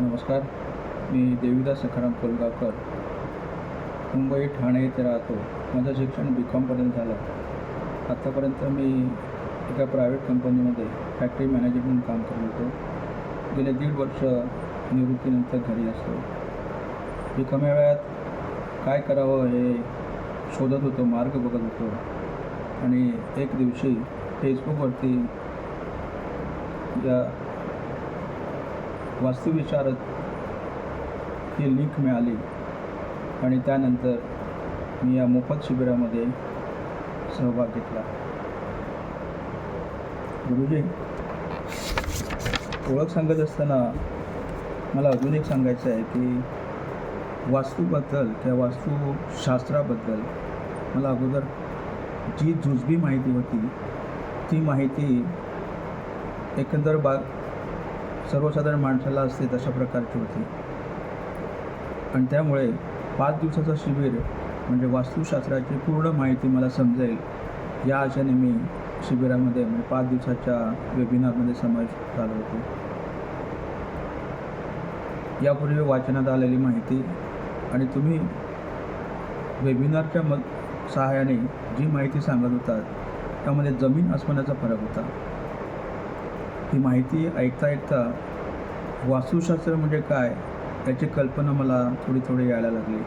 नमस्कार. मी देवीदास सखाराम कोलगावकर. मुंबई ठाणे येथे राहतो. माझं शिक्षण बी कॉमपर्यंत झालं. आत्तापर्यंत मी एका प्रायव्हेट कंपनीमध्ये फॅक्टरी मॅनेजर म्हणून काम करत होतो. गेले दीड वर्ष निवृत्तीनंतर घरी असतो. रिकाम्या वेळात काय करावं हे शोधत होतो मार्ग बघत होतो. आणि एक दिवशी फेसबुकवरती या वास्तुविशारद ही लिंक मिळाली. आणि त्यानंतर मी या मोफत शिबिरामध्ये सहभाग घेतला. गुरुजी ओळख सांगत असताना मला अजून एक सांगायचं आहे की वास्तूबद्दल किंवा वास्तुशास्त्राबद्दल मला अगोदर जी जुजबी माहिती होती ती माहिती एकंदर बा सर्वसाधारण माणसाला असते तशा प्रकारची होती. आणि त्यामुळे पाच दिवसाचं शिबिर म्हणजे वास्तुशास्त्राची पूर्ण माहिती मला समजेल या आशेने मी शिबिरामध्ये म्हणजे पाच दिवसाच्या वेबिनारमध्ये समावेश झालो होतो. यापूर्वी वाचनात आलेली माहिती आणि तुम्ही वेबिनारच्या मग सहाय्याने जी माहिती सांगत होतात त्यामध्ये जमीन आसमानाचा फरक होता. ही माहिती ऐकता ऐकता वास्तुशास्त्र म्हणजे काय याची कल्पना मला थोडी थोडी यायला लागली.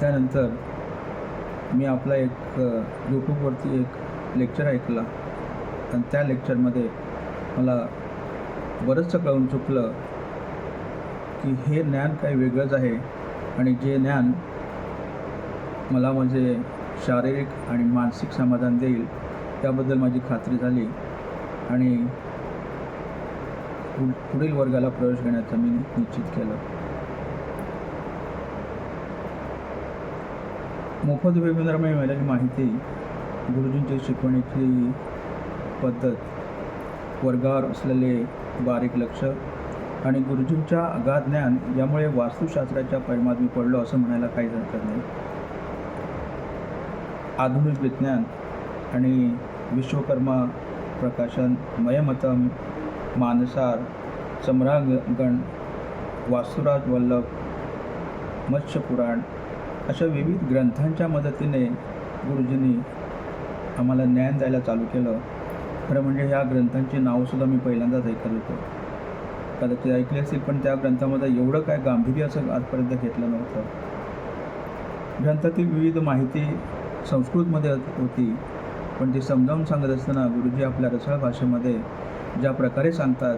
त्यानंतर मी आपला एक यूट्यूबवरती एक लेक्चर ऐकला. आणि त्या लेक्चरमध्ये मला बरंचसं कळून चुकलं की हे ज्ञान काही वेगळंच आहे आणि जे ज्ञान मला म्हणजे शारीरिक आणि मानसिक समाधान देईल त्याबद्दल माझी खात्री झाली. आणि पुढील वर्गाला प्रवेश घेण्याचं मी निश्चित केलं. मोफत वेबिनारमध्ये मिळालेली माहिती गुरुजींची शिकवण्याची पद्धत वर्गावर असलेले बारीक लक्ष आणि गुरुजींच्या अगाध ज्ञान यामुळे वास्तुशास्त्राच्या परिमात मी पडलो असं म्हणायला काही हरकत नाही. आधुनिक विज्ञान आणि विश्वकर्मा प्रकाशन मयमतम मानसार सम्रांगण वासुराज वल्लभ मत्स्यपुराण अशा विविध ग्रंथांच्या मदतीने गुरुजींनी आम्हाला ज्ञान द्यायला चालू केलं. खरं म्हणजे ह्या ग्रंथांची नावंसुद्धा मी पहिल्यांदाच ऐकत होतो. कदाचित ऐकले असतील पण त्या ग्रंथामध्ये एवढं काय गांभीर्य असं आजपर्यंत घेतलं नव्हतं. ग्रंथातील विविध माहिती संस्कृतमध्ये होती. पण ती समजावून सांगत असताना गुरुजी आपल्या रसाळ भाषेमध्ये ज्या प्रकारे सांगतात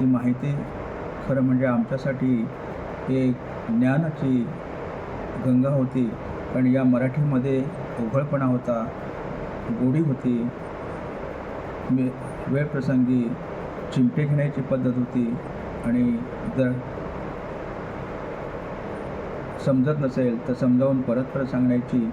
ती माहिती खरं म्हणजे आमच्यासाठी एक ज्ञानाची गंगा होती. कारण या मराठीमध्ये उघडपणा होता गोडी होती वे वेळप्रसंगी चिमटे घेण्याची पद्धत होती. आणि जर समजत नसेल तर समजावून परत परत सांगण्याची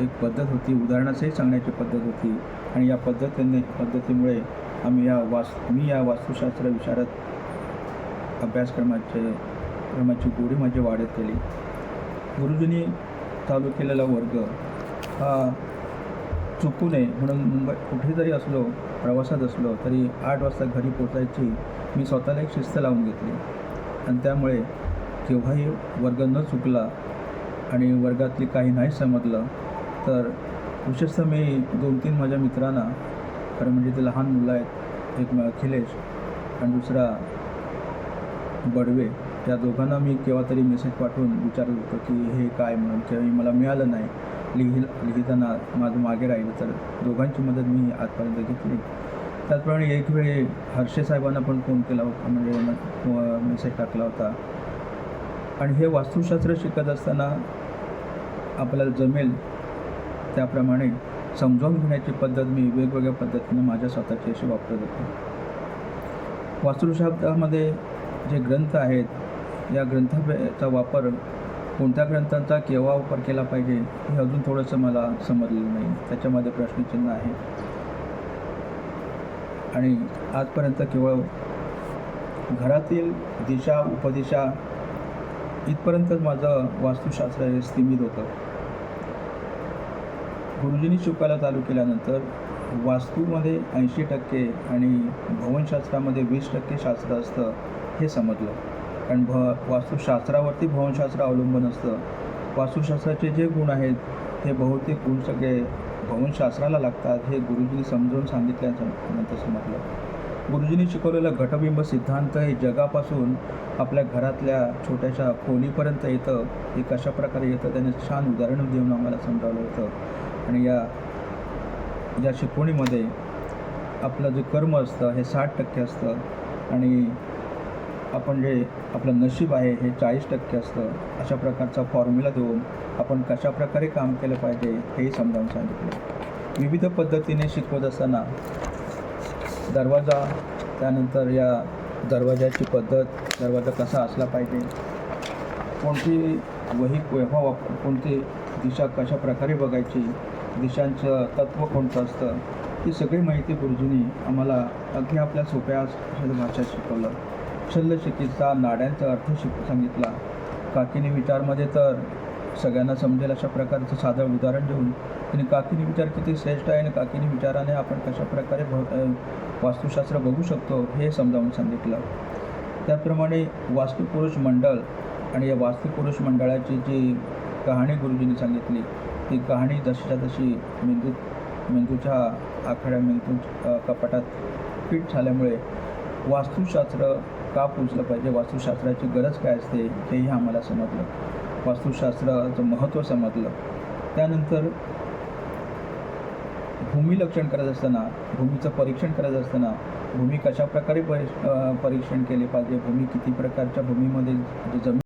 एक पद्धत होती उदाहरणाचंही सांगण्याची पद्धत होती. आणि या पद्धतीने पद्धतीमुळे आम्ही या वास मी या वास्तुशास्त्र विचारात अभ्यासक्रमाचे क्रमाची गोडी माझी वाढत गेली. गुरुजींनी चालू केलेला वर्ग हा चुकू नये म्हणून मुंबई कुठे जरी असलो प्रवासात असलो तरी आठ वाजता घरी पोचायची मी स्वतःला एक शिस्त लावून घेतली. आणि त्यामुळे केव्हाही वर्ग न चुकला आणि वर्गातली काही नाही समजलं तर विशेषतः मी दोन तीन माझ्या मित्रांना खरं म्हणजे ते लहान मुलं आहेत एक अखिलेश आणि दुसरा बडवे त्या दोघांना मी केव्हा तरी मेसेज पाठवून विचारत होतो की हे काय म्हणून किंवा मला मिळालं नाही लिहि लिहिताना माझं मागे राहिलं तर दोघांची मदत मी आजपर्यंत घेतली. त्याचप्रमाणे एक वेळी हर्षे साहेबांना पण फोन केला होता म्हणजे मेसेज टाकला होता. आणि हे वास्तुशास्त्र शिकत असताना आपल्याला जमेल त्याप्रमाणे समजावून घेण्याची पद्धत मी वेगवेगळ्या पद्धतीने माझ्या स्वतःची अशी वापरत होतो. वास्तुशास्त्रामध्ये जे ग्रंथ आहेत या ग्रंथाचा वापर कोणत्या ग्रंथांचा केव्हा वापर केला पाहिजे हे अजून थोडंसं मला समजलेलं नाही. त्याच्यामध्ये प्रश्नचिन्ह आहे. आणि आजपर्यंत केवळ घरातील दिशा उपदिशा इथपर्यंतच माझं वास्तुशास्त्र हे सीमित होतं. गुरुजींनी शिकवायला चालू केल्यानंतर वास्तूमध्ये ऐंशी टक्के आणि भवनशास्त्रामध्ये वीस टक्के शास्त्र असतं हे समजलं. कारण भ वास्तुशास्त्रावरती भवनशास्त्र अवलंबून असतं. वास्तुशास्त्राचे जे गुण आहेत हे बहुतेक गुण सगळे भवनशास्त्राला लागतात हे गुरुजींनी समजावून सांगितल्याचं नंतर समजलं. गुरुजींनी शिकवलेलं घटबिंब सिद्धांत हे जगापासून आपल्या घरातल्या छोट्याशा खोलीपर्यंत येतं हे कशा प्रकारे येतं त्याने छान उदाहरण देऊन आम्हाला समजावलं होतं. आणि या या शिकवणीमध्ये आपलं जे कर्म असतं हे साठ टक्के असतं. आणि आपण जे आपलं नशीब आहे हे चाळीस टक्के असतं. अशा प्रकारचा फॉर्म्युला देऊन आपण कशा प्रकारे काम केलं पाहिजे हेही समजावून सांगितलं. विविध पद्धतीने शिकवत असताना दरवाजा त्यानंतर या दरवाजाची पद्धत दरवाजा कसा असला पाहिजे कोणती वही केव्हा वाप कोणती दिशा कशा प्रकारे बघायची दिशांचं तत्त्व कोणतं असतं ही सगळी माहिती गुरुजींनी आम्हाला अगदी आपल्या सोप्या भाषा भाषेत शिकवलं. शल्यचिकित्सा नाड्यांचा अर्थ शिक सांगितला. काकिनी विचारमध्ये तर सगळ्यांना समजेल अशा प्रकारचं साधं उदाहरण देऊन आणि काकिनी विचार किती श्रेष्ठ आहे आणि काकिनी विचाराने आपण कशा प्रकारे भ वास्तुशास्त्र बघू शकतो हे समजावून सांगितलं. त्याचप्रमाणे वास्तुपुरुष मंडळ आणि या वास्तुपुरुष मंडळाची जी कहाणी गुरुजींनी सांगितली ती कहाणी जशीच्या तशी मेंदूत मेंदूच्या आखाड्या मेंदू कपाटात फिट झाल्यामुळे वास्तुशास्त्र का पोचलं पाहिजे? वास्तुशास्त्राची गरज काय असते? हेही आम्हाला समजलं. वास्तुशास्त्राचं महत्त्व समजलं. त्यानंतर भूमिलक्षण करत असताना भूमीचं परीक्षण करत असताना भूमी कशा प्रकारे परि परीक्षण केले पाहिजे? भूमी किती प्रकारच्या भूमीमध्ये जमीन